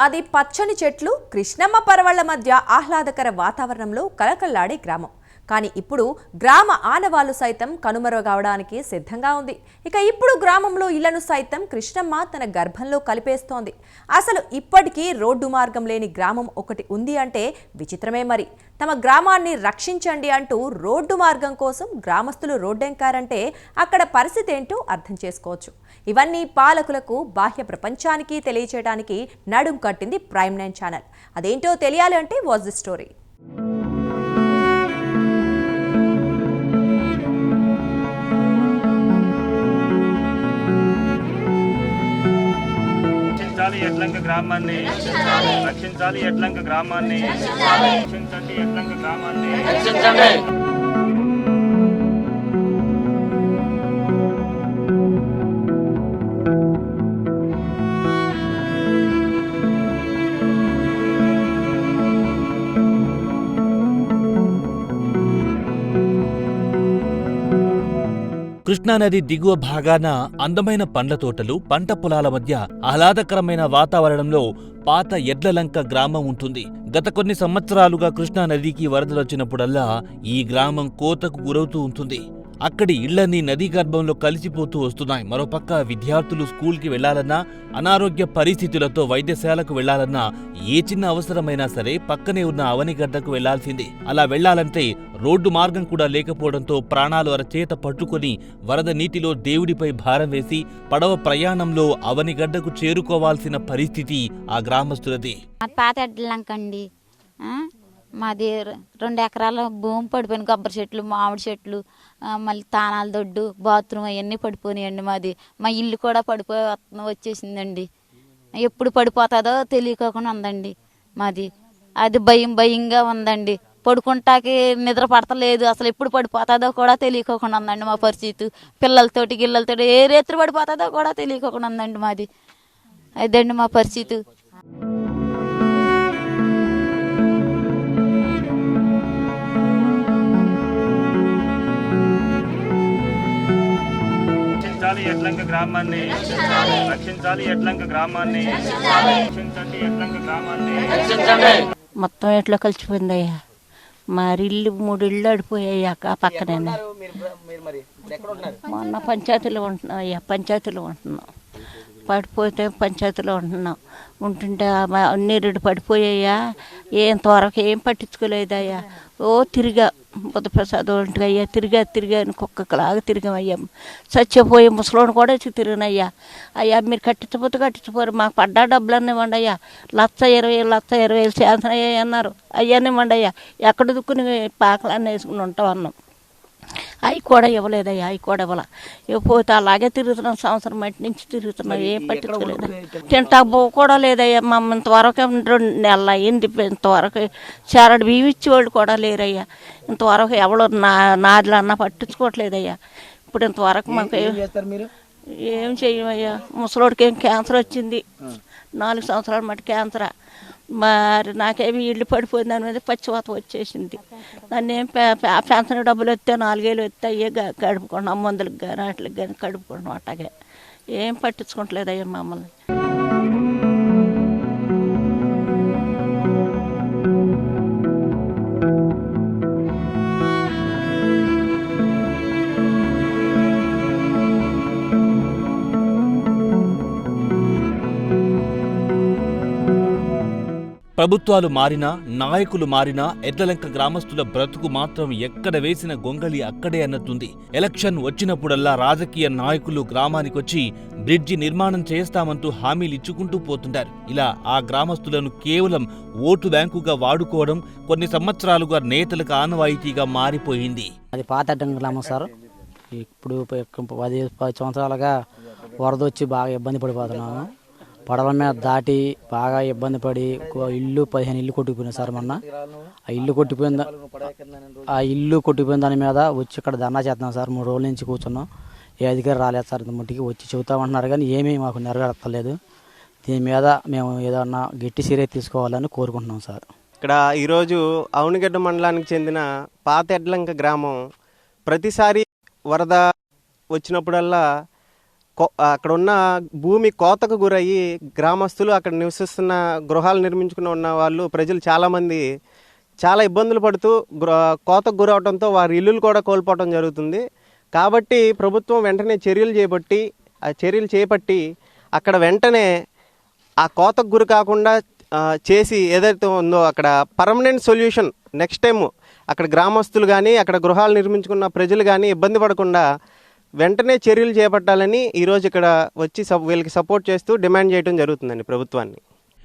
అది పచ్చని చెట్లు కృష్ణమ్మ పరవళ్ళ మధ్య ఆహ్లాదకర వాతావరణంలో కలకల్లాడే గ్రామం. కానీ ఇప్పుడు గ్రామ ఆనవాళ్ళు సైతం కనుమరుగవడానికి సిద్ధంగా ఉంది. ఇక ఇప్పుడు గ్రామంలో ఇళ్ళను సైతం కృష్ణమ్మ తన గర్భంలో కలిపేస్తోంది. అసలు ఇప్పటికీ రోడ్డు మార్గం లేని గ్రామం ఒకటి ఉంది అంటే విచిత్రమే మరి. తమ గ్రామాన్ని రక్షించండి అంటూ రోడ్డు మార్గం కోసం గ్రామస్తులు రోడ్డెంకారంటే అక్కడ పరిస్థితి ఏంటో అర్థం చేసుకోవచ్చు. ఇవన్నీ పాలకులకు బాహ్య ప్రపంచానికి తెలియచేయడానికి నడుం కట్టింది ప్రైమ్ నైన్ ఛానల్. అదేంటో తెలియాలి అంటే వాజ్ ది స్టోరీ. రక్షించాలి ఎడ్లంక గ్రామాన్ని. రక్షించాలి. ఎడ్లంక గ్రామాన్ని. రక్షించండి ఎడ్లంక గ్రామాన్ని. కృష్ణానది దిగువ భాగాన అందమైన పండ్ల తోటలు పంట పొలాల మధ్య ఆహ్లాదకరమైన వాతావరణంలో పాత ఎడ్లలంక గ్రామం ఉంటుంది. గత కొన్ని సంవత్సరాలుగా కృష్ణానదికి వరదలొచ్చినప్పుడల్లా ఈ గ్రామం కోతకు గురవుతూ ఉంటుంది. అక్కడి ఇళ్ళన్నీ నదీ గర్భంలో కలిసిపోతూ వస్తున్నాయి. మరోపక్క విద్యార్థులు స్కూల్కి వెళ్ళాలన్నా అనారోగ్య పరిస్థితులతో వైద్యశాలకు వెళ్ళాలన్నా ఏ చిన్న అవసరమైనా సరే పక్కనే ఉన్న అవనిగడ్డకు వెళ్ళాల్సిందే అలా వెళ్ళాలంటే రోడ్డు మార్గం కూడా లేకపోవడంతో ప్రాణాలు అరచేత పట్టుకొని వరద నీటిలో దేవుడిపై భారం వేసి పడవ ప్రయాణంలో అవనిగడ్డకు చేరుకోవాల్సిన పరిస్థితి ఆ గ్రామస్తులది. పాత మాది రెండు ఎకరాల భూమి పడిపోయిన కొబ్బరి చెట్లు మామిడి చెట్లు మళ్ళీ తానాల దొడ్డు బాత్రూమ్ అవన్నీ పడిపోయినాయండి మాది. మా ఇల్లు కూడా పడిపోయి వచ్చేసిందండి. ఎప్పుడు పడిపోతుందో తెలియకోకుండా ఉందండి మాది. అది భయం భయంగా ఉందండి. పడుకుంటాకి నిద్ర పడతలేదు. అసలు ఎప్పుడు పడిపోతుందో కూడా తెలియకోకుండా ఉందండి మా పరిస్థితి. పిల్లలతోటి గిల్లలతోటి ఏ రేత్రి పడిపోతుందో కూడా తెలియకోకుండా ఉందండి మాది. అదండి మా పరిస్థితి. రక్షించాలి ఎడ్లంక గ్రామాన్ని. రక్షించాలి. ఎడ్లంక గ్రామాన్ని. రక్షించండి ఎడ్లంక గ్రామాన్ని. మొత్తం ఎట్లా కలిసిపోయిందయ్యా? మరి ఇల్లు మూడు ఇళ్ళు అడిపోయాయి ఆ పక్కనే. మొన్న పంచాయతీలో ఉంటున్నాం అయ్యా పంచాయతీలో ఉంటున్నాం. పడిపోతే పంచాయతీలో ఉంటున్నాం. ఉంటుంటే ఆ రెండు పడిపోయాయా? ఏం త్వరకు ఏం పట్టించుకోలేదయ్యా. ఓ తిరిగా బుద్ధప్రసాద్ ఒంటిగా అయ్యా తిరిగా తిరిగా కుక్కలాగా తిరిగామయ్యా. చచ్చిపోయి ముసలోని కూడా వచ్చి తిరిగినయ్యా. అయ్యా మీరు కట్టించపోతే కట్టించిపోరు మాకు పడ్డా డబ్బులన్నీ ఇవ్వండి అయ్యా. లక్ష ఇరవై లక్ష ఇరవై వేలు శాంతం అయ్యాయి అన్నారు అయ్యానివ్వండి అయ్యా. ఎక్కడ దుక్కుని పాకలన్నీ వేసుకుని ఉంటాం అన్నాం. అవి కూడా ఇవ్వలేదయ్యా అవి కూడా ఇవ్వాల. ఇవ్వకపోతే అలాగే తిరుగుతున్నాం సంవత్సరం మట్టి నుంచి తిరుగుతున్నాం ఏం పట్టించుకోలేదు. తింటా బో కూడా లేదయ్యా మమ్మ ఇంతవరకు రెండు నెలలు అయింది ఇంతవరకు చారడు బియ్యం ఇచ్చేవాళ్ళు కూడా లేరయ్యా. ఇంతవరకు ఎవరు నా నాదులు అన్న పట్టించుకోవట్లేదయ్యా. ఇప్పుడు ఇంతవరకు మాకు ఏం చెయ్యమయ్యా ముసలోడికి ఏం క్యాన్సర్ వచ్చింది. నాలుగు సంవత్సరాల మట్టి క్యాన్సర్. మరి నాకేమి ఇల్లు పడిపోయింది దాని మీద పచ్చివాత వచ్చేసింది. నన్ను ఏం పెన్షన్ డబ్బులు వస్తే నాలుగేళ్ళు వస్తే అయ్యే గ- గడుపుకున్నాం మందులకు కానీ వాటికి కానీ గడుపుకున్నాం అట్టగే. ఏం పట్టించుకుంటలేదయ్యా మమ్మల్ని. ప్రభుత్వాలు మారినా నాయకులు మారినా ఎడ్లలంక గ్రామస్తుల బ్రతుకు మాత్రం ఎక్కడ వేసిన గొంగళి అక్కడే అన్నట్టుంది. ఎలక్షన్ వచ్చినప్పుడల్లా రాజకీయ నాయకులు గ్రామానికొచ్చి బ్రిడ్జి నిర్మాణం చేస్తామంటూ హామీలు ఇచ్చుకుంటూ పోతుంటారు. ఇలా ఆ గ్రామస్తులను కేవలం ఓటు బ్యాంకుగా వాడుకోవడం కొన్ని సంవత్సరాలుగా నేతలకు ఆనవాయితీగా మారిపోయింది. అది పాత గ్రామం సార్. ఇప్పుడు పది పది సంవత్సరాలుగా వరద వచ్చి బాగా ఇబ్బంది పడిపోతున్నాము. పడవ మీద దాటి బాగా ఇబ్బంది పడి ఇల్లు పదిహేను ఇల్లు కొట్టుకుపోయింది సార్ మొన్న. ఆ ఇల్లు కొట్టిపోయింది ఆ ఇల్లు కొట్టిపోయిన దాని మీద వచ్చి ఇక్కడ ధర్నా చేస్తున్నాం సార్. మూడు రోజుల నుంచి కూర్చున్నాం. ఏ అధికారి రాలేదు సార్. ఇంతమట్టికి వచ్చి చెబుతామంటున్నారు కానీ ఏమీ మాకు నెరవేర్తలేదు దీని మీద మేము ఏదన్నా గట్టి చర్య తీసుకోవాలని కోరుకుంటున్నాం సార్. ఇక్కడ ఈరోజు అవునగడ్డ మండలానికి చెందిన పాత ఎడ్లంక గ్రామం ప్రతిసారి వరద వచ్చినప్పుడల్లా అక్కడ ఉన్న భూమి కోతకు గురయ్యి గ్రామస్తులు అక్కడ నివసిస్తున్న గృహాలు నిర్మించుకుని ఉన్న వాళ్ళు ప్రజలు చాలామంది చాలా ఇబ్బందులు పడుతూ కోతకు గురవడంతో వారి ఇల్లులు కూడా కోల్పోవడం జరుగుతుంది. కాబట్టి ప్రభుత్వం వెంటనే చర్యలు చేపట్టి ఆ చర్యలు చేపట్టి అక్కడ వెంటనే ఆ కోతకు గురి కాకుండా చేసి ఏదైతే ఉందో అక్కడ పర్మనెంట్ సొల్యూషన్ నెక్స్ట్ టైం అక్కడ గ్రామస్తులు కానీ అక్కడ గృహాలు నిర్మించుకున్న ప్రజలు కానీ ఇబ్బంది పడకుండా వెంటనే చర్యలు చేపట్టాలని ఈరోజు ఇక్కడ వచ్చి సప్- వీళ్ళకి సపోర్ట్ చేస్తూ డిమాండ్ చేయడం జరుగుతుందండి ప్రభుత్వాన్ని.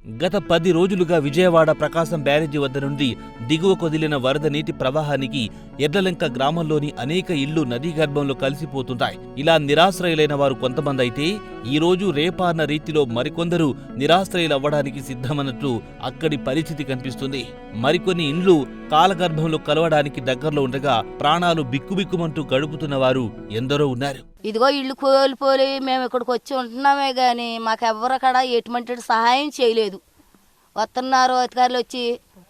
గత పది రోజులుగా విజయవాడ ప్రకాశం బ్యారేజీ వద్ద నుండి దిగువ కొదిలిన వరద నీటి ప్రవాహానికి ఎడ్లలంక గ్రామంలోని అనేక ఇళ్ళు నదీ గర్భంలో కలిసిపోతుంటాయి. ఇలా నిరాశ్రయులైన వారు కొంతమంది అయితే ఈ రోజు రేపాన్న రీతిలో మరికొందరు నిరాశ్రయులవ్వడానికి సిద్ధమన్నట్లు అక్కడి పరిస్థితి కనిపిస్తుంది. మరికొన్ని ఇండ్లు కాలగర్భంలో కలవడానికి దగ్గరలో ఉండగా ప్రాణాలు బిక్కుబిక్కుమంటూ గడుపుతున్న వారు ఎందరో ఉన్నారు. ఇదిగో ఇల్లు కోల్పోయి మేము ఇక్కడికి వచ్చి ఉంటున్నామే కానీ మాకు ఎవ్వరు అక్కడ ఎటువంటి సహాయం చేయలేదు. వస్తున్నారు అధికారులు వచ్చి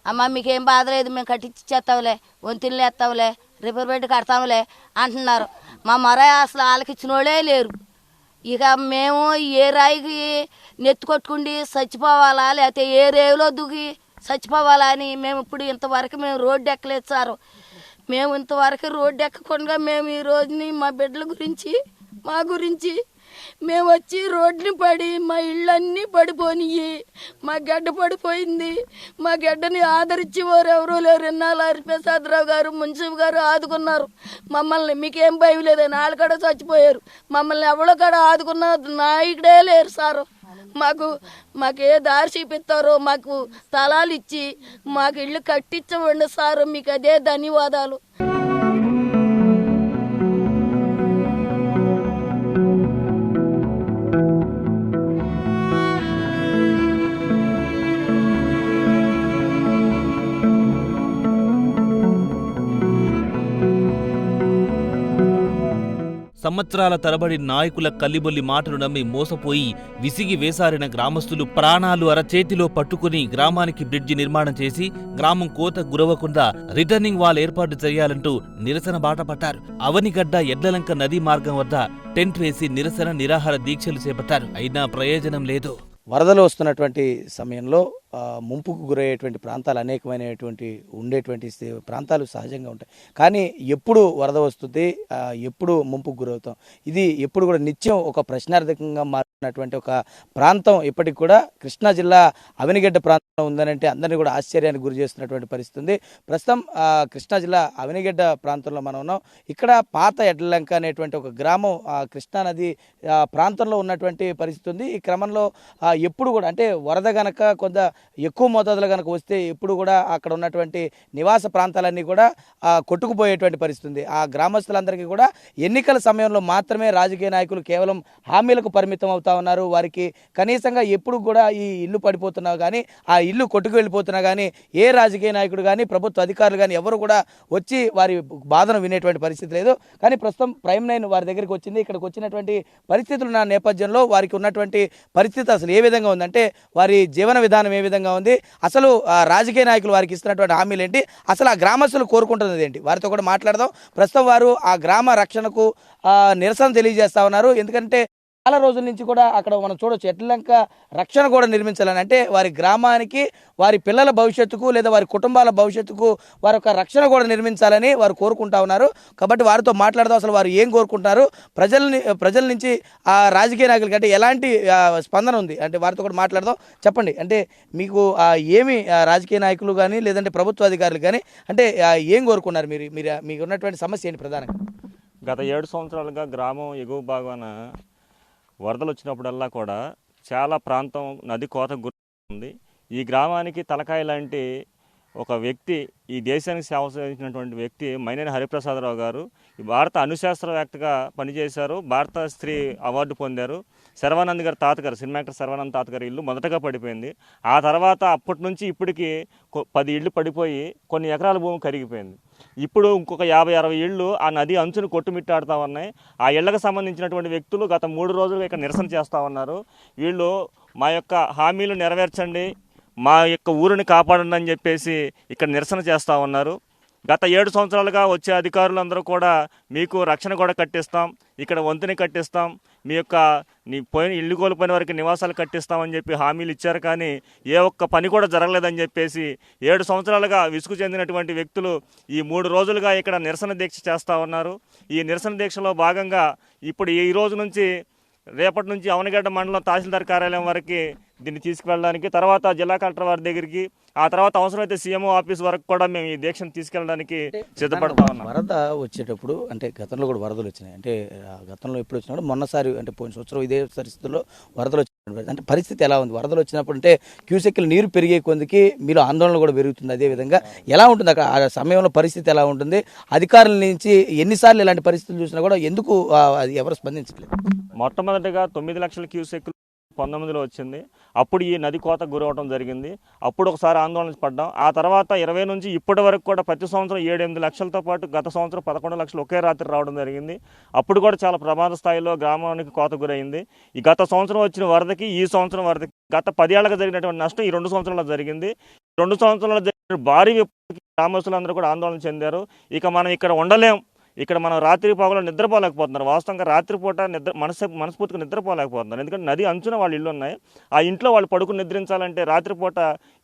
అమ్మ మీకేం బాధ లేదు మేము కట్టించి చేస్తాంలే వంతులు ఎత్తాంలే రిపేర్ పెట్టి కడతాంలే అంటున్నారు. మా మర అసలు ఆలకిచ్చిన వాళ్ళే లేరు. ఇక మేము ఏ రాయికి నెత్తుకొట్టుకుండి చచ్చిపోవాలా లేకపోతే ఏ రేవులో దుగి చచ్చిపోవాలా అని మేము ఇప్పుడు ఇంతవరకు మేము రోడ్డు ఎక్కలేదు సారు. మేము ఇంతవరకు రోడ్డు ఎక్కకుండా మేము ఈ రోజుని మా బిడ్డల గురించి మా గురించి మేము వచ్చి రోడ్ని పడి మా ఇళ్ళన్నీ పడిపోనియి. మా గడ్డ పడిపోయింది. మా గడ్డని ఆదరించేవారు ఎవరూ లేరు. ఇన్నాళ్ళు హరిప్రసాదరావు గారు మున్సిఫ్ గారు ఆదుకున్నారు. మమ్మల్ని మీకేం భయం లేదని వాళ్ళు కూడా చచ్చిపోయారు. మమ్మల్ని ఎవరో కూడా ఆదుకున్న నాయకుడే లేరు సారు. మాకు మాకు ఏ దారి చూపిస్తారో మాకు స్థలాలు ఇచ్చి మాకు ఇల్లు కట్టించమండి సారు మీకు అదే ధన్యవాదాలు. సంవత్సరాల తరబడి నాయకుల కల్లిబొల్లి మాటలు నమ్మి మోసపోయి విసిగి వేసారిన గ్రామస్తులు ప్రాణాలు అరచేతిలో పట్టుకుని గ్రామానికి బ్రిడ్జి నిర్మాణం చేసి గ్రామం కోత గురవకుండా రిటర్నింగ్ వాల్ ఏర్పాటు చేయాలంటూ నిరసన బాట పట్టారు. అవనిగడ్డ ఎడ్లలంక నదీ మార్గం వద్ద టెంట్ వేసి నిరసన నిరాహార దీక్షలు చేపట్టారు. అయినా ప్రయోజనం లేదు. వరదలు వస్తున్నటువంటి సమయంలో ముంపుకు గురయ్యేటువంటి ప్రాంతాలు అనేకమైనటువంటి ఉండేటువంటి ప్రాంతాలు సహజంగా ఉంటాయి. కానీ ఎప్పుడు వరద వస్తుంది ఎప్పుడు ముంపుకు గురవుతాం? ఇది ఎప్పుడు కూడా నిత్యం ఒక ప్రశ్నార్థకంగా మారినటువంటి ఒక ప్రాంతం. ఇప్పటికి కూడా కృష్ణా జిల్లా అవినిగడ్డ ప్రాంతంలో ఉందనంటే అందరినీ కూడా ఆశ్చర్యానికి గురి చేస్తున్నటువంటి పరిస్థితి ఉంది. ప్రస్తుతం కృష్ణా జిల్లా అవినిగడ్డ ప్రాంతంలో మనం ఉన్నాం. ఇక్కడ పాత ఎడ్లంక అనేటువంటి ఒక గ్రామం ఆ, కృష్ణా నది ఆ, ప్రాంతంలో ఉన్నటువంటి పరిస్థితి ఉంది. ఈ క్రమంలో ఎప్పుడు కూడా అంటే వరద గనక కొంత ఎక్కువ మోతాదులో కనుక వస్తే ఎప్పుడు కూడా అక్కడ ఉన్నటువంటి నివాస ప్రాంతాలన్నీ కూడా కొట్టుకుపోయేటువంటి పరిస్థితి ఉంది ఆ గ్రామస్తులందరికీ కూడా ఎన్నికల సమయంలో మాత్రమే రాజకీయ నాయకులు కేవలం హామీలకు పరిమితం అవుతా ఉన్నారు. వారికి కనీసంగా ఎప్పుడు కూడా ఈ ఇల్లు పడిపోతున్నా కానీ ఆ ఇల్లు కొట్టుకు వెళ్ళిపోతున్నా కానీ ఏ రాజకీయ నాయకుడు కానీ ప్రభుత్వ అధికారులు కానీ ఎవరు కూడా వచ్చి వారి బాధను వినేటువంటి పరిస్థితి లేదు. కానీ ప్రస్తుతం ప్రైమ్ నైన్ వారి దగ్గరికి వచ్చింది. ఇక్కడికి వచ్చినటువంటి పరిస్థితులు నా నేపథ్యంలో వారికి ఉన్నటువంటి పరిస్థితి అసలు ఏ విధంగా ఉందంటే వారి జీవన విధానం ఏ విధంగా విధంగా ఉంది. అసలు రాజకీయ నాయకులు వారికి ఇస్తున్నటువంటి హామీలు ఏంటి అసలు ఆ గ్రామస్తులు కోరుకుంటున్నది ఏంటి? వారితో కూడా మాట్లాడదాం. ప్రస్తుతం వారు ఆ గ్రామ రక్షణకు నిరసన తెలియజేస్తా ఉన్నారు. ఎందుకంటే చాలా రోజుల నుంచి కూడా అక్కడ మనం చూడవచ్చు ఎట్లంక రక్షణ కూడా నిర్మించాలని. అంటే వారి గ్రామానికి వారి పిల్లల భవిష్యత్తుకు లేదా వారి కుటుంబాల భవిష్యత్తుకు వారి యొక్క రక్షణ కూడా నిర్మించాలని వారు కోరుకుంటా ఉన్నారు. కాబట్టి వారితో మాట్లాడదాం. అసలు వారు ఏం కోరుకుంటున్నారు? ప్రజల్ని ప్రజల నుంచి ఆ రాజకీయ నాయకులకి అంటే ఎలాంటి స్పందన ఉంది? అంటే వారితో కూడా మాట్లాడదాం. చెప్పండి. అంటే మీకు ఏమి ఆ, రాజకీయ నాయకులు కానీ లేదంటే ప్రభుత్వ అధికారులు కానీ అంటే ఏం కోరుకున్నారు మీరు? మీరు మీకు ఉన్నటువంటి సమస్య ఏంటి ప్రధానంగా? గత ఏడు సంవత్సరాలుగా గ్రామం ఎగువ భాగాన వరదలు వచ్చినప్పుడల్లా కూడా చాలా ప్రాంతం నది కోత గురి ఈ గ్రామానికి తలకాయ లాంటి ఒక వ్యక్తి ఈ దేశానికి సేవ చేసినటువంటి వ్యక్తి మైనేని హరిప్రసాదరావు గారు ఈ భారత అణుశాస్త్రవేత్తగా పనిచేశారు. భారత స్త్రీ అవార్డు పొందారు. శర్వానంద్ గారి తాతగారు సినిమా యాక్టర్ శర్వానంద్ తాతగారు ఇల్లు మొదటగా పడిపోయింది. ఆ తర్వాత అప్పటి నుంచి ఇప్పటికీ పది ఇళ్ళు పడిపోయి కొన్ని ఎకరాల భూమి కరిగిపోయింది. ఇప్పుడు ఇంకొక యాభై అరవై ఇళ్ళు ఆ నది అంచును కొట్టుమిట్టాడుతూ ఉన్నాయి. ఆ ఇళ్ళకు సంబంధించినటువంటి వ్యక్తులు గత మూడు రోజులుగా ఇక్కడ నిరసన చేస్తూ ఉన్నారు. వీళ్ళు మా యొక్క హామీలు నెరవేర్చండి మా యొక్క ఊరిని కాపాడండి అని చెప్పేసి ఇక్కడ నిరసన చేస్తూ ఉన్నారు. గత ఏడు సంవత్సరాలుగా వచ్చే అధికారులందరూ కూడా మీకు రక్షణ కూడా కట్టిస్తాం ఇక్కడ వంతుని కట్టిస్తాం. మీ యొక్క నీ పోయిన ఇల్లు కోల్పోయిన వారికి నివాసాలు కట్టిస్తామని చెప్పి హామీలు ఇచ్చారు కానీ ఏ ఒక్క పని కూడా జరగలేదని చెప్పేసి ఏడు సంవత్సరాలుగా విసుగు చెందినటువంటి వ్యక్తులు ఈ మూడు రోజులుగా ఇక్కడ నిరసన దీక్ష చేస్తూ ఉన్నారు. ఈ నిరసన దీక్షలో భాగంగా ఇప్పుడు ఈ రోజు నుంచి రేపటి నుంచి అవనగడ్డ మండలం తహసీల్దార్ కార్యాలయం వరకు దీన్ని తీసుకువెళ్ళడానికి తర్వాత జిల్లా కలెక్టర్ వారి దగ్గరికి ఆ తర్వాత అవసరమైతే సీఎంఓ ఆఫీస్ వరకు కూడా మేము ఈ దీక్షను తీసుకెళ్ళడానికి సిద్ధపడతా ఉన్నాం. వరద వచ్చేటప్పుడు అంటే గతంలో కూడా వరదలు వచ్చినాయి. అంటే గతంలో ఎప్పుడు వచ్చినప్పుడు మొన్నసారి అంటే పోయిన సంవత్సరం ఇదే పరిస్థితుల్లో వరదలు అంటే పరిస్థితి ఎలా ఉంది? వరదలు వచ్చినప్పుడు అంటే క్యూసెక్లు నీరు పెరిగే కొందికి మీరు ఆందోళన కూడా పెరుగుతుంది అదే విధంగా. ఎలా ఉంటుంది? అక్కడ ఆ సమయంలో పరిస్థితి ఎలా ఉంటుంది? అధికారుల నుంచి ఎన్నిసార్లు ఇలాంటి పరిస్థితులు చూసినా కూడా ఎందుకు ఎవరు స్పందించట్లేదు? మొట్టమొదటిగా తొమ్మిది లక్షల క్యూసెక్లు పంతొమ్మిదిలో వచ్చింది. అప్పుడు ఈ నది కోత గురవడం జరిగింది. అప్పుడు ఒకసారి ఆందోళన పడ్డాం. ఆ తర్వాత ఇరవై నుంచి ఇప్పటి వరకు కూడా ప్రతి సంవత్సరం ఏడెనిమిది లక్షలతో పాటు గత సంవత్సరం పదకొండు లక్షలు ఒకే రాత్రి రావడం జరిగింది. అప్పుడు కూడా చాలా ప్రమాద స్థాయిలో గ్రామానికి కోత గురైంది. ఈ గత సంవత్సరం వచ్చిన వరదకి ఈ సంవత్సరం వరదకి గత పదేళ్ళకు జరిగినటువంటి నష్టం ఈ రెండు సంవత్సరాల్లో జరిగింది. రెండు సంవత్సరాల్లో జరిగిన భారీ గ్రామస్తులందరూ కూడా ఆందోళన చెందారు. ఇక మనం ఇక్కడ ఉండలేం. ఇక్కడ మనం రాత్రి పగలు నిద్రపోలేకపోతున్నారు. వాస్తవంగా రాత్రిపూట నిద్ర మనసు మనస్ఫూర్తిగా నిద్రపోలేకపోతున్నారు. ఎందుకంటే నది అంచున వాళ్ళ ఇల్లు ఉన్నాయి. ఆ ఇంట్లో వాళ్ళు పడుకుని నిద్రించాలంటే రాత్రిపూట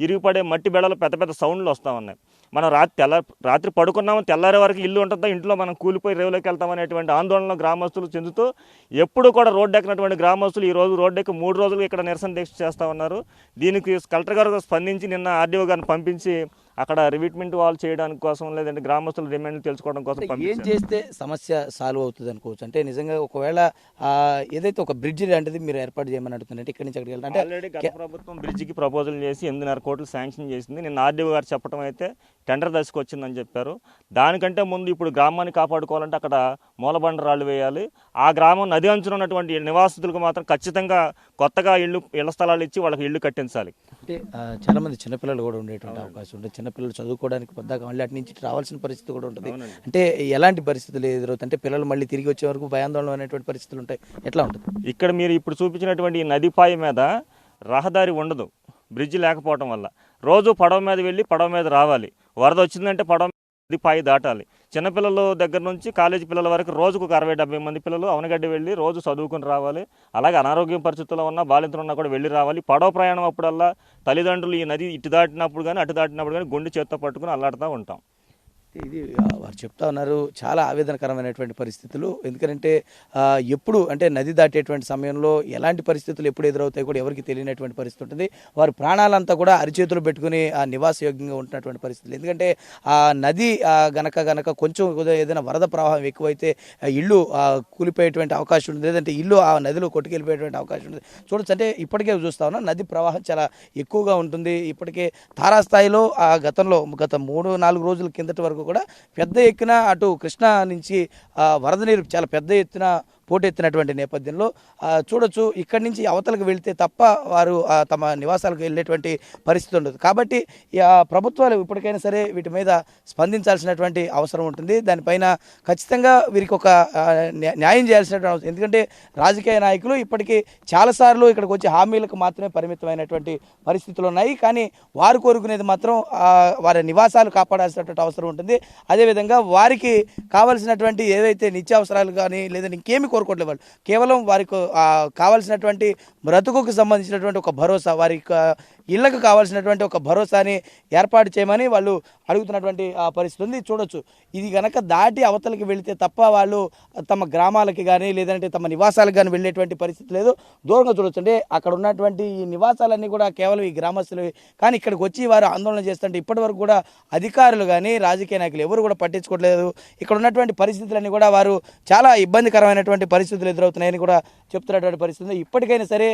ఇరిగిపడే మట్టి బెడలు పెద్ద పెద్ద సౌండ్లు వస్తూ ఉన్నాయి. మనం రాత్రి తెల్ల రాత్రి పడుకున్నాము తెల్లారే వరకు ఇల్లు ఉంటుందో? ఇంట్లో మనం కూలిపోయి రేవులోకి వెళ్తామనేటువంటి ఆందోళనలో గ్రామస్తులు చెందుతూ ఎప్పుడు కూడా రోడ్డు ఎక్కినటువంటి గ్రామస్తులు ఈ రోజు రోడ్డు ఎక్కి మూడు రోజులు ఇక్కడ నిరసన దీక్ష చేస్తూ ఉన్నారు. దీనికి కలెక్టర్ గారు స్పందించి నిన్న ఆర్డీఓ గారిని పంపించి అక్కడ రివిట్మెంట్ వాళ్ళు చేయడానికి కోసం లేదంటే గ్రామస్తుల డిమాండ్లు తెలుసుకోవడం కోసం ఏం చేస్తే సమస్య సాల్వ్ అవుతుంది అనుకోవచ్చు? అంటే నిజంగా ఒకవేళ ఏదైతే ఒక బ్రిడ్జ్ లాంటిది మీరు ఏర్పాటు చేయమని అడుగుతున్నారు అంటే ఇక్కడి నుంచి అక్కడికి ఆల్రెడీ అంటే గత ప్రభుత్వం బ్రిడ్జికి ప్రపోజల్ చేసి ఎనిమిదిన్నర కోట్లు శాంక్షన్ చేసింది. నిన్న ఆర్డీఓ గారు చెప్పడం అయితే టెండర్ దశకు వచ్చిందని చెప్పారు. దానికంటే ముందు ఇప్పుడు గ్రామాన్ని కాపాడుకోవాలంటే అక్కడ మూలబండ రాళ్ళు వేయాలి. ఆ గ్రామం నది అంచున ఉన్నటువంటి నివాసితులకు మాత్రం ఖచ్చితంగా కొత్తగా ఇల్లు ఇళ్ళ స్థలాలు ఇచ్చి వాళ్ళకి ఇల్లు కట్టించాలి. అంటే ఆ, చాలా మంది చిన్నపిల్లలు కూడా ఉండేటువంటి అవకాశం ఉంటుంది. చిన్నపిల్లలు చదువుకోవడానికి పొద్దాక మళ్ళీ అటు నుంచి రావాల్సిన పరిస్థితి కూడా ఉంటుంది. అంటే ఎలాంటి పరిస్థితులు ఎదురవుతాయి? అంటే పిల్లలు మళ్ళీ తిరిగి వచ్చే వరకు భయాందోళన అనేటువంటి పరిస్థితులు ఉంటాయి. ఎట్లా ఉంటుంది? ఇక్కడ మీరు ఇప్పుడు చూపించినటువంటి ఈ నదిపాయ మీద రహదారి ఉండదు. బ్రిడ్జ్ లేకపోవడం వల్ల. రోజు పడవ మీద వెళ్ళి పడవ మీద రావాలి. వరద వచ్చిందంటే పడవ మీద పాయి దాటాలి. చిన్నపిల్లల దగ్గర నుంచి కాలేజీ పిల్లల వరకు రోజుకు ఒక అరవై డెబ్బై మంది పిల్లలు అవనగడ్డి వెళ్ళి రోజు చదువుకుని రావాలి. అలాగే అనారోగ్యం పరిస్థితుల్లో ఉన్న బాలింతలు ఉన్నా కూడా వెళ్ళి రావాలి. పడవ ప్రయాణం అప్పుడల్లా తల్లిదండ్రులు ఈ నది ఇటు దాటినప్పుడు కానీ అటు దాటినప్పుడు కానీ గుండె చేత్తో పట్టుకుని అల్లాడుతూ ఉంటాం. ఇది వారు చెప్తా ఉన్నారు చాలా ఆవేదనకరమైనటువంటి పరిస్థితులు. ఎందుకంటే ఎప్పుడు అంటే నది దాటేటువంటి సమయంలో ఎలాంటి పరిస్థితులు ఎప్పుడు ఎదురవుతాయి కూడా ఎవరికి తెలియనటువంటి పరిస్థితి ఉంటుంది. వారి ప్రాణాలంతా కూడా అరిచేతులు పెట్టుకుని ఆ నివాసయోగ్యంగా ఉంటున్నటువంటి పరిస్థితులు. ఎందుకంటే ఆ నది గనక గనక కొంచెం ఏదైనా వరద ప్రవాహం ఎక్కువైతే ఇల్లు కూలిపోయేటువంటి అవకాశం ఉంటుంది. లేదంటే ఇల్లు ఆ నదిలో కొట్టుకెళ్ళిపోయేటువంటి అవకాశం ఉంటుంది. చూడొచ్చు. అంటే ఇప్పటికే చూస్తా ఉన్నాం నది ప్రవాహం చాలా ఎక్కువగా ఉంటుంది. ఇప్పటికే తారాస్థాయిలో ఆ గతంలో గత మూడు నాలుగు రోజుల కిందటి వరకు కూడా పెద్ద ఎత్తున అటు కృష్ణా నుంచి వరద నీరు చాలా పెద్ద ఎత్తున పోటెత్తినటువంటి నేపథ్యంలో చూడొచ్చు ఇక్కడి నుంచి అవతలకు వెళితే తప్ప వారు తమ నివాసాలకు వెళ్ళేటువంటి పరిస్థితి ఉండదు. కాబట్టి ఆ, ప్రభుత్వాలు ఇప్పటికైనా సరే వీటి మీద స్పందించాల్సినటువంటి అవసరం ఉంటుంది. దానిపైన ఖచ్చితంగా వీరికి ఒక న్యాయం చేయాల్సినటువంటి అవసరం. ఎందుకంటే రాజకీయ నాయకులు ఇప్పటికీ చాలాసార్లు ఇక్కడికి వచ్చి హామీలకు మాత్రమే పరిమితమైనటువంటి పరిస్థితులు ఉన్నాయి. కానీ వారు కోరుకునేది మాత్రం వారి నివాసాలు కాపాడాల్సినటువంటి అవసరం ఉంటుంది. అదేవిధంగా వారికి కావలసినటువంటి ఏవైతే నిత్యావసరాలు కానీ లేదా ఇంకేమి కోరుకోవట్లేదు. వాళ్ళు కేవలం వారికి కావాల్సినటువంటి బ్రతుకుకు సంబంధించినటువంటి ఒక భరోసా వారి ఇళ్ళకు కావాల్సినటువంటి ఒక భరోసాని ఏర్పాటు చేయమని వాళ్ళు అడుగుతున్నటువంటి ఆ పరిస్థితి ఉంది. చూడొచ్చు. ఇది కనుక దాటి అవతలకి వెళితే తప్ప వాళ్ళు తమ గ్రామాలకి కానీ లేదంటే తమ నివాసాలకు కానీ వెళ్ళేటువంటి పరిస్థితి లేదు. దూరంగా చూడొచ్చు. అంటే అక్కడ ఉన్నటువంటి ఈ నివాసాలన్నీ కూడా కేవలం ఈ గ్రామస్తులు కానీ ఇక్కడికి వచ్చి వారు ఆందోళన చేస్తుంటే ఇప్పటి వరకు కూడా అధికారులు కానీ రాజకీయ నాయకులు ఎవరు కూడా పట్టించుకోవట్లేదు. ఇక్కడ ఉన్నటువంటి పరిస్థితులన్నీ కూడా వారు చాలా ఇబ్బందికరమైనటువంటి పరిస్థితులు ఎదురవుతున్నాయని కూడా చెప్తున్నటువంటి పరిస్థితి ఇప్పటికైనా సరే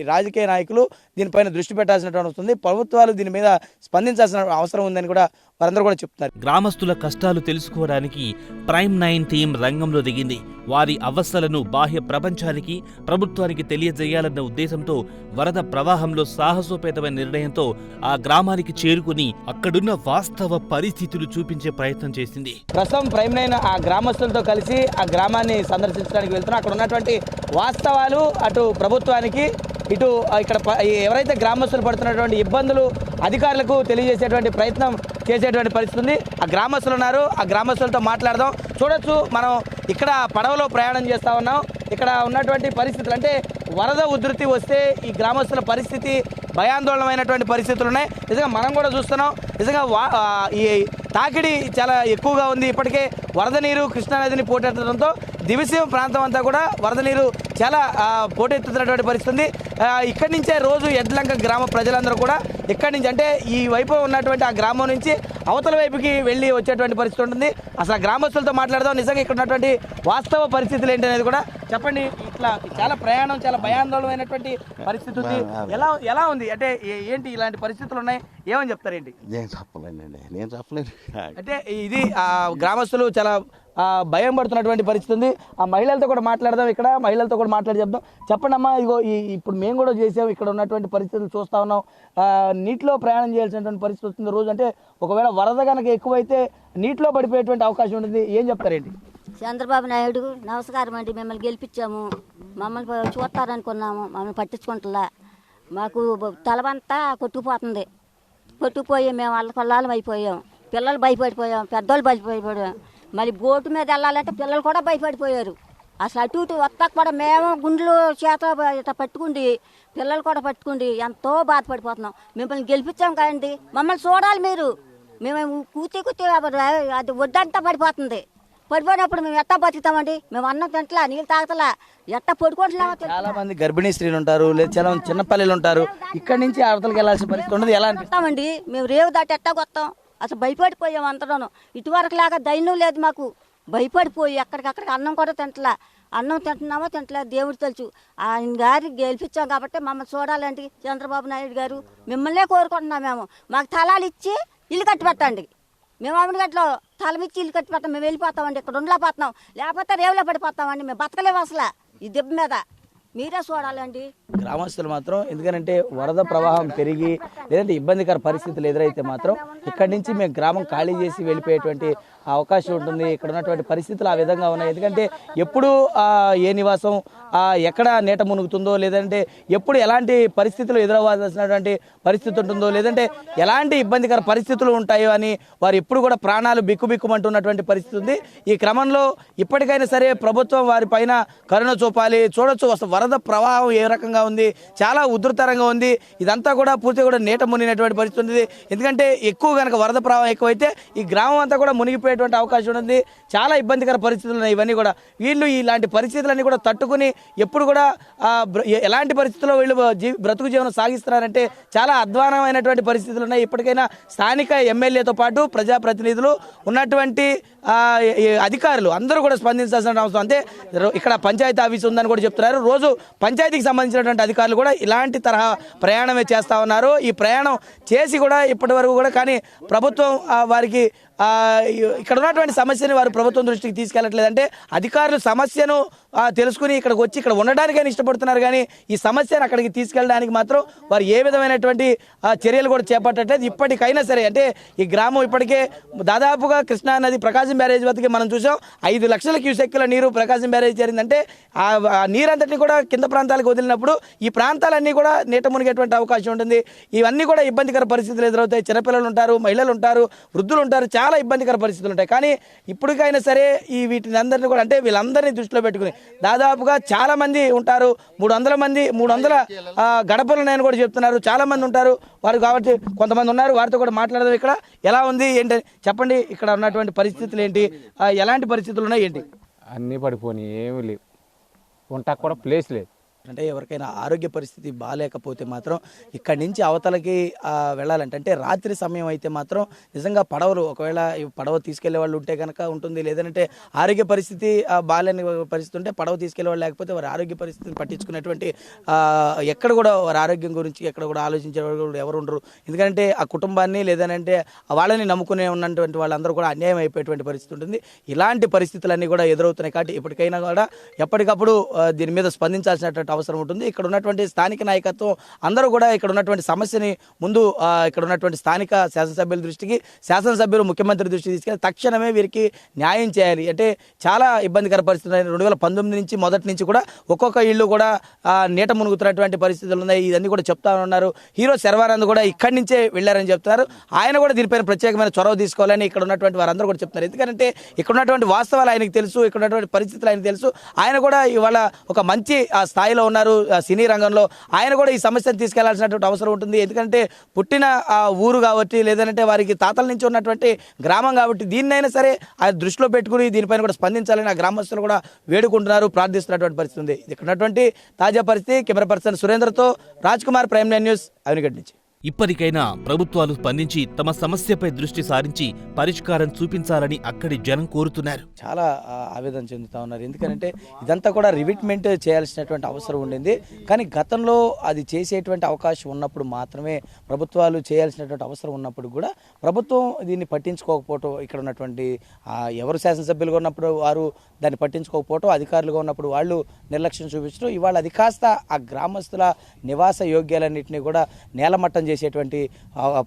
ఈ రాజకీయ నాయకులు దీనిపైన దృష్టి పెట్టాల్సిన వస్తుంది ప్రభుత్వాలు దీని మీద స్పందించాల్సిన అవసరం ఉందని కూడా వారందరూ కూడా చెప్తున్నారు. గ్రామస్తుల కష్టాలు తెలుసుకోవడానికి ప్రైమ్ నైన్ టీం రంగంలో దిగింది. వారి అవస్థలను బాహ్య ప్రపంచానికి ప్రభుత్వానికి తెలియజేయాలన్న ఉద్దేశంతో వరద ప్రవాహంలో సాహసోపేతమైన నిర్ణయంతో ఆ గ్రామానికి చేరుకుని అక్కడున్న వాస్తవ పరిస్థితులు చూపించే ప్రయత్నం చేసింది. ప్రస్తుతం ప్రైమ్ నైన్ ఆ గ్రామస్తులతో కలిసి ఆ గ్రామాన్ని సందర్శించడానికి వెళ్తున్నాం. అక్కడ ఉన్నటువంటి వాస్తవాలు అటు ప్రభుత్వానికి ఇటు ఇక్కడ ఎవరైతే గ్రామస్తులు పడుతున్నటువంటి ఇబ్బందులు అధికారులకు తెలియజేసేటువంటి ప్రయత్నం చేసేటువంటి పరిస్థితి ఉంది. ఆ గ్రామస్తులు ఉన్నారు. ఆ గ్రామస్తులతో మాట్లాడదాం. చూడొచ్చు మనం ఇక్కడ పడవలో ప్రయాణం చేస్తూ ఉన్నాం. ఇక్కడ ఉన్నటువంటి పరిస్థితులు అంటే వరద ఉధృతి వస్తే ఈ గ్రామస్తుల పరిస్థితి భయాందోళనమైనటువంటి పరిస్థితులు ఉన్నాయి. నిజంగా మనం కూడా చూస్తున్నాం. నిజంగా వా ఈ తాకిడి చాలా ఎక్కువగా ఉంది. ఇప్పటికే వరద నీరు కృష్ణానదిని పోటెత్తడంతో దివిసీమ ప్రాంతం అంతా కూడా వరద నీరు చాలా పోటెత్తుతున్నటువంటి పరిస్థితి ఉంది. ఇక్కడి నుంచే రోజు ఎడ్లంక గ్రామ ప్రజలందరూ కూడా ఇక్కడి నుంచి అంటే ఈ వైపు ఉన్నటువంటి ఆ గ్రామం నుంచి అవతల వైపుకి వెళ్ళి వచ్చేటువంటి పరిస్థితి ఉంటుంది. అసలు గ్రామస్తులతో మాట్లాడదాం. నిజంగా ఇక్కడ ఉన్నటువంటి వాస్తవ పరిస్థితులు ఏంటి అనేది కూడా చెప్పండి ఇట్లా చాలా ప్రయాణం చాలా భయాందోళనమైనటువంటి పరిస్థితి ఉంది. ఎలా ఎలా ఉంది? అంటే ఏంటి ఇలాంటి పరిస్థితులు ఉన్నాయి? ఏమని చెప్తారేంటి? నేను చెప్పలేనండి. నేను చెప్పలేను. అంటే ఇది ఆ గ్రామస్తులు చాలా భయం పడుతున్నటువంటి పరిస్థితి ఉంది. ఆ మహిళలతో కూడా మాట్లాడదాం ఇక్కడ. మహిళలతో కూడా మాట్లాడి చెప్దాం. చెప్పండి అమ్మా ఇగో ఈ ఇప్పుడు మేము కూడా చేసాం. ఇక్కడ ఉన్నటువంటి పరిస్థితులు చూస్తా ఉన్నాం. నీటిలో ప్రయాణం చేయాల్సినటువంటి పరిస్థితి వస్తుంది రోజు. అంటే ఒకవేళ వరద కనుక ఎక్కువైతే నీటిలో పడిపోయేటువంటి అవకాశం ఉంటుంది. ఏం చెప్తారేంటి? చంద్రబాబు నాయుడు నమస్కారం అండి మిమ్మల్ని గెలిపించాము. మమ్మల్ని చూస్తారనుకున్నాము మమ్మల్ని పట్టించుకుంటలా. మాకు తలవంతా కొట్టుకుపోతుంది. కొట్టుకుపోయి మేము అల్లకొల్లాలం అయిపోయాం. పిల్లలు భయపడిపోయాం పెద్దోళ్ళు భయపడిపోయాం. మళ్ళీ బోటు మీద వెళ్ళాలంటే పిల్లలు కూడా భయపడిపోయారు. అసలు అటు ఇటు వస్తాక కూడా మేము గుండెలు చేత ఇట్లా పట్టుకుండి పిల్లలు కూడా పట్టుకుండి ఎంతో బాధపడిపోతున్నాం. మిమ్మల్ని గెలిపించాం కదండి. మమ్మల్ని చూడాలి మీరు. మేము కూతి కూతి అది ఒడ్డంతా పడిపోతుంది. పడిపోయినప్పుడు మేము ఎట్టా బతుకుతామండి? మేము అన్నం తింటలా నీళ్ళు తాగతలా ఎట్టా పడుకుంటున్నామో చాలా మంది గర్భిణీ స్త్రీలు ఉంటారు లేదా చాలా మంది చిన్నపల్లెలు ఉంటారు. ఇక్కడ నుంచి అవతలకి వెళ్ళాల్సిన పరిస్థితి ఉండదు ఎలా అనిపిస్తుంది? వస్తామండి మేము రేవు దాటి ఎట్టా కొత్తాం? అసలు భయపడిపోయాం అందరం ఇటువరకు లాగా ధైర్యం లేదు మాకు. భయపడిపోయి ఎక్కడికక్కడికి అన్నం కూడా తింటలా. అన్నం తింటున్నామో తింటలే దేవుడు తెలుసు ఆయన గారి గెలిపించాం కాబట్టి మమ్మల్ని చూడాలండి చంద్రబాబు నాయుడు గారు. మిమ్మల్నే కోరుకుంటున్నాం మేము. మాకు తలాలు ఇచ్చి ఇల్లు కట్టి పెట్టండి మేము అమ్మడిగట్లో తలమిచ్చి ఇల్లు కట్టి పెట్టాం మేము వెళ్ళిపోతామండి ఇక్కడ ఉండలేకపోతున్నాం. లేకపోతే రేవులో పడిపోతామండి మేము బతకలేము అసలు ఈ దెబ్బ మీద. మీరే చూడాలండి. గ్రామస్తులు మాత్రం ఎందుకంటే వరద ప్రవాహం పెరిగి లేదంటే ఇబ్బందికర పరిస్థితులు ఎదురైతే మాత్రం ఇక్కడి నుంచి మేము గ్రామం ఖాళీ చేసి వెళ్ళిపోయేటువంటి అవకాశం ఉంటుంది. ఇక్కడ ఉన్నటువంటి పరిస్థితులు ఆ విధంగా ఉన్నాయి. ఎందుకంటే ఎప్పుడు ఏ నివాసం ఎక్కడ నీట మునుగుతుందో లేదంటే ఎప్పుడు ఎలాంటి పరిస్థితులు ఎదురవ్వాల్సినటువంటి పరిస్థితి ఉంటుందో లేదంటే ఎలాంటి ఇబ్బందికర పరిస్థితులు ఉంటాయో అని వారు ఎప్పుడు కూడా ప్రాణాలు బిక్కుబిక్కుమంటున్నటువంటి పరిస్థితి ఉంది. ఈ క్రమంలో ఇప్పటికైనా సరే ప్రభుత్వం వారి పైన కరుణ చూపాలి. చూడొచ్చు వరద వరద ప్రవాహం ఏ రకంగా ఉంది? చాలా ఉధృతరంగా ఉంది. ఇదంతా కూడా పూర్తిగా కూడా నీట మునిగినటువంటి పరిస్థితి ఉంది ఎందుకంటే ఎక్కువ కనుక వరద ప్రవాహం ఎక్కువైతే ఈ గ్రామం అంతా కూడా మునిగిపోయేటువంటి అవకాశం ఉంది చాలా ఇబ్బందికర పరిస్థితులు ఉన్నాయి ఇవన్నీ కూడా. వీళ్ళు ఇలాంటి పరిస్థితులన్నీ కూడా తట్టుకుని ఎప్పుడు కూడా ఎలాంటి పరిస్థితుల్లో వీళ్ళు బ్రతుకు జీవనం సాగిస్తున్నారంటే చాలా అధ్వానమైనటువంటి పరిస్థితులు ఉన్నాయి. ఇప్పటికైనా స్థానిక ఎమ్మెల్యేతో పాటు ప్రజాప్రతినిధులు ఉన్నటువంటి అధికారులు అందరూ కూడా స్పందించాల్సిన అవసరం. అంటే ఇక్కడ పంచాయతీ ఆఫీస్ ఉందని కూడా చెప్తున్నారు. రోజు పంచాయతీకి సంబంధించినటువంటి అధికారులు కూడా ఇలాంటి తరహా ప్రయాణమే చేస్తా ఉన్నారు. ఈ ప్రయాణం చేసి కూడా ఇప్పటి వరకు కూడా కానీ ప్రభుత్వం వారికి ఇక్కడ ఉన్నటువంటి సమస్యని వారు ప్రభుత్వం దృష్టికి తీసుకెళ్ళట్లేదు. అంటే అధికారులు సమస్యను తెలుసుకుని ఇక్కడికి వచ్చి ఇక్కడ ఉండడానికైనా ఇష్టపడుతున్నారు కానీ ఈ సమస్యను అక్కడికి తీసుకెళ్ళడానికి మాత్రం వారు ఏ విధమైనటువంటి చర్యలు కూడా చేపట్టట్లేదు. ఇప్పటికైనా సరే అంటే ఈ గ్రామం ఇప్పటికే దాదాపుగా కృష్ణా నది ప్రకాశం బ్యారేజ్ వద్దకి మనం చూసాం. ఐదు లక్షల క్యూసెక్కుల నీరు ప్రకాశం బ్యారేజ్ చేరిందంటే ఆ ఆ నీరంతటిని కూడా కింద ప్రాంతాలకు వదిలినప్పుడు ఈ ప్రాంతాలన్నీ కూడా నీట మునిగేటువంటి అవకాశం ఉంటుంది. ఇవన్నీ కూడా ఇబ్బందికర పరిస్థితులు ఎదురవుతాయి. చిన్నపిల్లలు ఉంటారు మహిళలు ఉంటారు వృద్ధులు ఉంటారు చాలా ఇబ్బందికర పరిస్థితులు ఉంటాయి. కానీ ఇప్పటికైనా సరే ఈ వీటిని అందరినీ కూడా అంటే వీళ్ళందరినీ దృష్టిలో పెట్టుకుని దాదాపుగా చాలా మంది ఉంటారు. మూడు వందల మంది మూడు వందల గడపలు ఉన్నాయని కూడా చెప్తున్నారు. చాలా మంది ఉంటారు. వారు కాబట్టి కొంతమంది ఉన్నారు. వారితో కూడా మాట్లాడదాం ఇక్కడ. ఎలా ఉంది ఏంటి చెప్పండి. ఇక్కడ ఉన్నటువంటి పరిస్థితులు ఏంటి? ఎలాంటి పరిస్థితులు ఉన్నాయి ఏంటి? అన్నీ పడిపోయినాయి ఏమి లేవు. ఉంటాకు కూడా ప్లేస్ లేదు. అంటే ఎవరికైనా ఆరోగ్య పరిస్థితి బాగాలేకపోతే మాత్రం ఇక్కడి నుంచి అవతలకి వెళ్ళాలంటే అంటే రాత్రి సమయం అయితే మాత్రం నిజంగా పడవలు ఒకవేళ పడవ తీసుకెళ్ళే వాళ్ళు ఉంటే కనుక ఉంటుంది. లేదంటే ఆరోగ్య పరిస్థితి బాగాలేని పరిస్థితి ఉంటే పడవ తీసుకెళ్ళే వాళ్ళు లేకపోతే వారి ఆరోగ్య పరిస్థితిని పట్టించుకునేటువంటి ఎక్కడ కూడా వారి ఆరోగ్యం గురించి ఎక్కడ కూడా ఆలోచించే వాళ్ళు కూడా ఎవరు ఉండరు. ఎందుకంటే ఆ కుటుంబాన్ని లేదనంటే వాళ్ళని నమ్ముకునే ఉన్నటువంటి వాళ్ళందరూ కూడా అన్యాయం అయిపోయేటువంటి పరిస్థితి ఉంటుంది. ఇలాంటి పరిస్థితులన్నీ కూడా ఎదురవుతున్నాయి. కాబట్టి ఇప్పటికైనా కూడా ఎప్పటికప్పుడు దీని మీద స్పందించాల్సినటువంటి అవసరం ఉంటుంది. ఇక్కడ ఉన్నటువంటి స్థానిక నాయకత్వం అందరూ కూడా ఇక్కడ ఉన్నటువంటి సమస్యని ముందు ఇక్కడ ఉన్నటువంటి స్థానిక శాసనసభ్యుల దృష్టికి శాసనసభ్యులు ముఖ్యమంత్రి దృష్టికి తీసుకెళ్ళి తక్షణమే వీరికి న్యాయం చేయాలి. అంటే చాలా ఇబ్బందికర పరిస్థితులు రెండు వేల పంతొమ్మిది నుంచి మొదటి నుంచి కూడా ఒక్కొక్క ఇల్లు కూడా నీట మునుగుతున్నటువంటి పరిస్థితులు ఉన్నాయి. ఇవన్నీ కూడా చెప్తా ఉన్నారు. హీరో శర్వానంద్ కూడా ఇక్కడి నుంచే వెళ్ళారని చెప్తున్నారు. ఆయన కూడా దీనిపైన ప్రత్యేకమైన చొరవ తీసుకోవాలని ఇక్కడ ఉన్నటువంటి వారందరూ కూడా చెప్తున్నారు. ఎందుకంటే ఇక్కడ ఉన్నటువంటి వాస్తవాలు ఆయనకు తెలుసు ఇక్కడ ఉన్నటువంటి పరిస్థితులు ఆయనకు తెలుసు. ఆయన కూడా ఇవాళ ఒక మంచి ఆ, స్థాయిలో ఉన్నారు ఆ, సినీ రంగంలో. ఆయన కూడా ఈ సమస్యను తీసుకెళ్ళాల్సినటువంటి అవసరం ఉంటుంది. ఎందుకంటే పుట్టిన ఊరు కాబట్టి లేదంటే వారికి తాతల నుంచి ఉన్నటువంటి గ్రామం కాబట్టి దీన్నైనా సరే ఆయన దృష్టిలో పెట్టుకుని దీనిపైన కూడా స్పందించాలని ఆ గ్రామస్తులు కూడా వేడుకుంటున్నారు ప్రార్థిస్తున్నటువంటి పరిస్థితి ఉంది. ఇక్కడ ఉన్నటువంటి తాజా పరిస్థితి camera person సురేంద్రతో Raj Kumar prime nine news Avanigadda నుంచి. ఇప్పటికైనా ప్రభుత్వాలు స్పందించి తమ సమస్యపై దృష్టి సారించి పరిష్కారం చూపించాలని అక్కడి జనం కోరుతున్నారు. చాలా ఆవేదన చెందుతా ఉన్నారు. ఎందుకంటే ఇదంతా కూడా రివిట్మెంట్ చేయాల్సినటువంటి అవసరం ఉండింది. కానీ గతంలో అది చేసేటువంటి అవకాశం ఉన్నప్పుడు మాత్రమే ప్రభుత్వాలు చేయాల్సినటువంటి అవసరం ఉన్నప్పుడు కూడా ప్రభుత్వం దీన్ని పట్టించుకోకపోవటం ఇక్కడ ఉన్నటువంటి ఎవరు శాసనసభ్యులుగా ఉన్నప్పుడు వారు దాన్ని పట్టించుకోకపోవటం అధికారులుగా ఉన్నప్పుడు వాళ్ళు నిర్లక్ష్యం చూపించడం ఇవాళ అది కాస్త ఆ గ్రామస్తుల నివాస యోగ్యాలన్నింటినీ కూడా నేలమట్టం చేసేటువంటి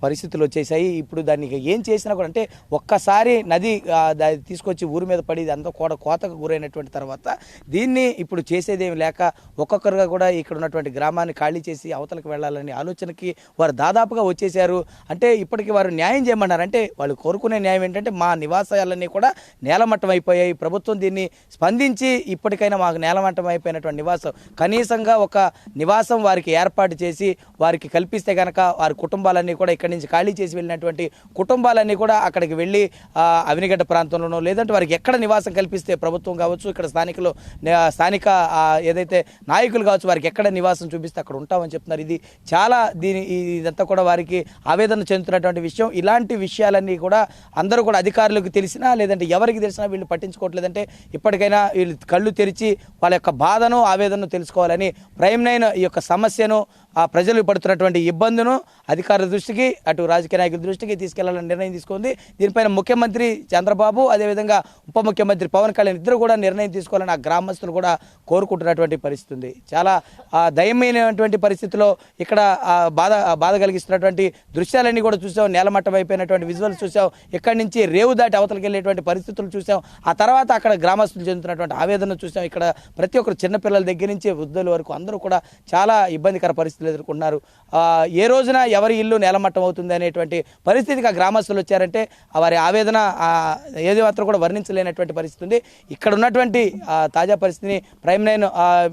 పరిస్థితులు వచ్చేసాయి. ఇప్పుడు దాన్ని ఏం చేసినా కూడా అంటే ఒక్కసారి నది తీసుకొచ్చి ఊరి మీద పడి అంతా కోడ కోతకు గురైనటువంటి తర్వాత దీన్ని ఇప్పుడు చేసేదేమి లేక ఒక్కొక్కరుగా కూడా ఇక్కడ ఉన్నటువంటి గ్రామాన్ని ఖాళీ చేసి అవతలకు వెళ్ళాలని ఆలోచనకి వారు దాదాపుగా వచ్చేసారు అంటే ఇప్పటికి వారు న్యాయం చేయమన్నారు. అంటే వాళ్ళు కోరుకునే న్యాయం ఏంటంటే మా నివాసాలన్నీ కూడా నేలమట్టం అయిపోయాయి. ప్రభుత్వం దీన్ని స్పందించి ఇప్పటికైనా మాకు నేలమట్టం అయిపోయినటువంటి నివాసం కనీసంగా ఒక నివాసం వారికి ఏర్పాటు చేసి వారికి కల్పిస్తే కనుక వారి కుటుంబాలన్నీ కూడా ఇక్కడి నుంచి ఖాళీ చేసి వెళ్ళినటువంటి కుటుంబాలన్నీ కూడా అక్కడికి వెళ్ళి అవినిగడ్డ ప్రాంతంలోనో లేదంటే వారికి ఎక్కడ నివాసం కల్పిస్తే ప్రభుత్వం కావచ్చు ఇక్కడ స్థానికులు స్థానిక ఏదైతే నాయకులు కావచ్చు వారికి ఎక్కడ నివాసం చూపిస్తే అక్కడ ఉంటామని చెప్తున్నారు. ఇది చాలా దీని ఇదంతా కూడా వారికి ఆవేదన చెందుతున్నటువంటి విషయం. ఇలాంటి విషయాలన్నీ కూడా అందరూ కూడా అధికారులకు తెలిసినా లేదంటే ఎవరికి తెలిసినా వీళ్ళు పట్టించుకోవట్లేదంటే ఇప్పటికైనా వీళ్ళు కళ్ళు తెరిచి వాళ్ళ యొక్క బాధను ఆవేదనను తెలుసుకోవాలని ప్రైమ్ నైన్ ఈ యొక్క సమస్యను ఆ ప్రజలు పడుతున్నటువంటి ఇబ్బందును అధికారుల దృష్టికి అటు రాజకీయ నాయకుల దృష్టికి తీసుకెళ్ళాలని నిర్ణయం తీసుకుంది. దీనిపైన ముఖ్యమంత్రి చంద్రబాబు అదేవిధంగా ఉప ముఖ్యమంత్రి పవన్ కళ్యాణ్ ఇద్దరు కూడా నిర్ణయం తీసుకోవాలని ఆ గ్రామస్తులు కూడా కోరుకుంటున్నటువంటి పరిస్థితి ఉంది. చాలా ఆ, దయమైనటువంటి పరిస్థితిలో ఇక్కడ బాధ బాధ కలిగిస్తున్నటువంటి దృశ్యాలన్నీ కూడా చూసాం. నేలమట్టం అయిపోయినటువంటి విజువల్స్ చూసాం. ఇక్కడి నుంచి రేవు దాటి అవతలకి వెళ్ళేటువంటి పరిస్థితులు చూసాం. ఆ తర్వాత అక్కడ గ్రామస్తులు చెందుతున్నటువంటి ఆవేదన చూసాం. ఇక్కడ ప్రతి ఒక్కరు చిన్నపిల్లల దగ్గర నుంచి వృద్ధుల వరకు అందరూ కూడా చాలా ఇబ్బందికర పరిస్థితులు ఎదుర్కొంటున్నారు. ఏ రోజున ఎవరి ఇల్లు నేలమట్టం అవుతుంది అనేటువంటి పరిస్థితికి ఆ గ్రామస్తులు వచ్చారంటే వారి ఆవేదన ఏది మాత్రం కూడా వర్ణించలేనటువంటి పరిస్థితి ఉంది. ఇక్కడ ఉన్నటువంటి తాజా పరిస్థితిని ప్రైమ్ లైన్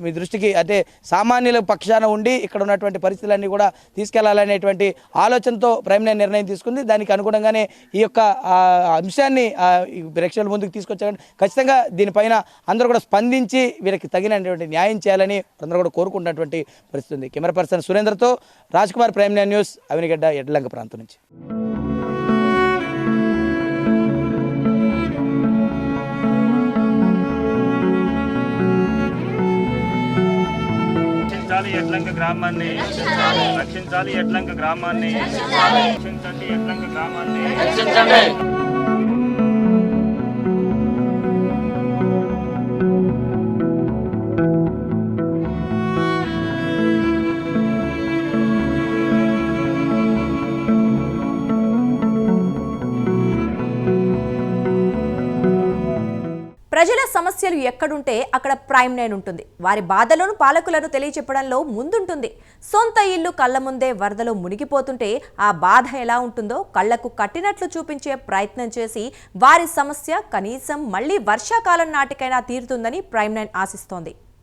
మీ దృష్టికి అంటే సామాన్యుల పక్షాన ఉండి ఇక్కడ ఉన్నటువంటి పరిస్థితులన్నీ కూడా తీసుకెళ్ళాలనేటువంటి ఆలోచనతో ప్రైమ్ లైన్ నిర్ణయం తీసుకుంది. దానికి అనుగుణంగానే ఈ యొక్క అంశాన్ని ప్రేక్షకుల ముందుకు తీసుకొచ్చారని ఖచ్చితంగా దీనిపైన అందరూ కూడా స్పందించి వీరికి తగినటువంటి న్యాయం చేయాలని అందరూ కూడా కోరుకుంటున్నటువంటి పరిస్థితి ఉంది. Camera person సురేంద్రతో Raj Kumar prime nine news Avanigadda Edlanka ప్రాంతం నుంచి. రక్షించాలి ఎడ్లంక గ్రామాన్ని. రక్షించాలి. ఎడ్లంక గ్రామాన్ని. రక్షించండి ఎడ్లంక గ్రామాన్ని. ప్రజల సమస్యలు ఎక్కడుంటే అక్కడ ప్రైమ్ నైన్ ఉంటుంది. వారి బాధలను పాలకులను తెలియచెప్పడంలో ముందుంటుంది. సొంత ఇల్లు కళ్ళ ముందే వరదలో మునిగిపోతుంటే ఆ బాధ ఎలా ఉంటుందో కళ్ళకు కట్టినట్లు చూపించే ప్రయత్నం చేసి వారి సమస్య కనీసం మళ్ళీ వర్షాకాలం నాటికైనా తీరుతుందని ప్రైమ్ నైన్ ఆశిస్తోంది.